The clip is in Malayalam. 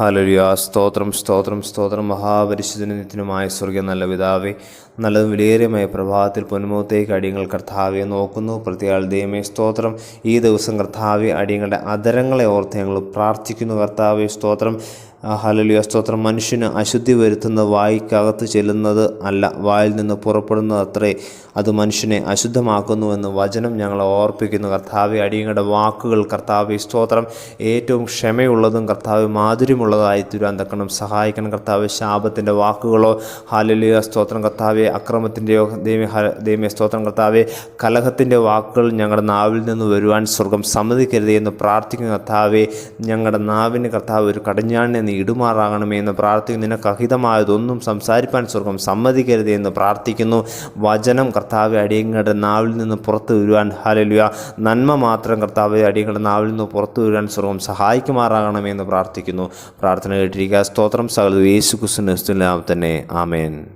ഹാലലിയ. സ്തോത്രം സ്തോത്രം സ്തോത്രം. മഹാപരിശുദ്ധന നിത്യനുമായ സ്വർഗീയ നല്ല പിതാവേ. നല്ലതും വിലയേറിയമായ പ്രഭാതത്തിൽ പൊന്മുഖത്തേക്ക് അടിയങ്ങൾ കർത്താവെ നോക്കുന്നു. പ്രത്യേക ദൈവമേ സ്തോത്രം. ഈ ദിവസം കർത്താവെ അടിയങ്ങളുടെ അതരങ്ങളെ ഓർത്ത് ഞങ്ങൾ പ്രാർത്ഥിക്കുന്നു കർത്താവെ സ്തോത്രം. ഹലലിയ സ്തോത്രം. മനുഷ്യന് അശുദ്ധി വരുത്തുന്ന വായിക്കകത്ത് ചെല്ലുന്നത് അല്ല വായിൽ നിന്ന് പുറപ്പെടുന്നത് അത്രേ. അത് മനുഷ്യനെ അശുദ്ധമാക്കുന്നുവെന്ന് വചനം ഞങ്ങളെ ഓർപ്പിക്കുന്നു. കർത്താവ് അടിയങ്ങളുടെ വാക്കുകൾ കർത്താവ് സ്തോത്രം ഏറ്റവും ക്ഷമയുള്ളതും കർത്താവ് മാധുര്യമുള്ളതായി തീരാൻ തക്കണം സഹായിക്കണം കർത്താവ്. ശാപത്തിന്റെ വാക്കുകളോ ഹാലലിയ സ്തോത്രം കർത്താവെ അക്രമത്തിന്റെയോ ദൈവ ദൈവ സ്തോത്രം കർത്താവെ കലഹത്തിന്റെ വാക്കുകൾ ഞങ്ങളുടെ നാവിൽ നിന്ന് വരുവാൻ സ്വർഗം സമ്മതിക്കരുത് എന്ന് പ്രാർത്ഥിക്കുന്ന കർത്താവെ. ഞങ്ങളുടെ നാവിന് കർത്താവ് ഒരു കടിഞ്ഞാണിനെ നീ ഇടുമാറാകണമേ എന്ന് പ്രാർത്ഥിക്കുന്നു. നിനക്ക് അഹിതമായതൊന്നും സംസാരിപ്പാൻ സ്വർഗം സമ്മതിക്കരുത് എന്ന് പ്രാർത്ഥിക്കുന്നു. വചനം കർത്താവ് അടിയങ്ങളുടെ നാവിൽ നിന്ന് പുറത്തു വരുവാൻ ഹാലലുയ നന്മ മാത്രം കർത്താവ് അടിയങ്ങളുടെ നാവിൽ നിന്ന് പുറത്തു വരുവാൻ സ്വർഗം സഹായിക്കുമാറാകണമേ എന്ന് പ്രാർത്ഥിക്കുന്നു. പ്രാർത്ഥന കേട്ടിരിക്കുക. സ്തോത്രം സകല യേശു കുസ്തുനാമത്തന്നെ തന്നെ ആമേൻ.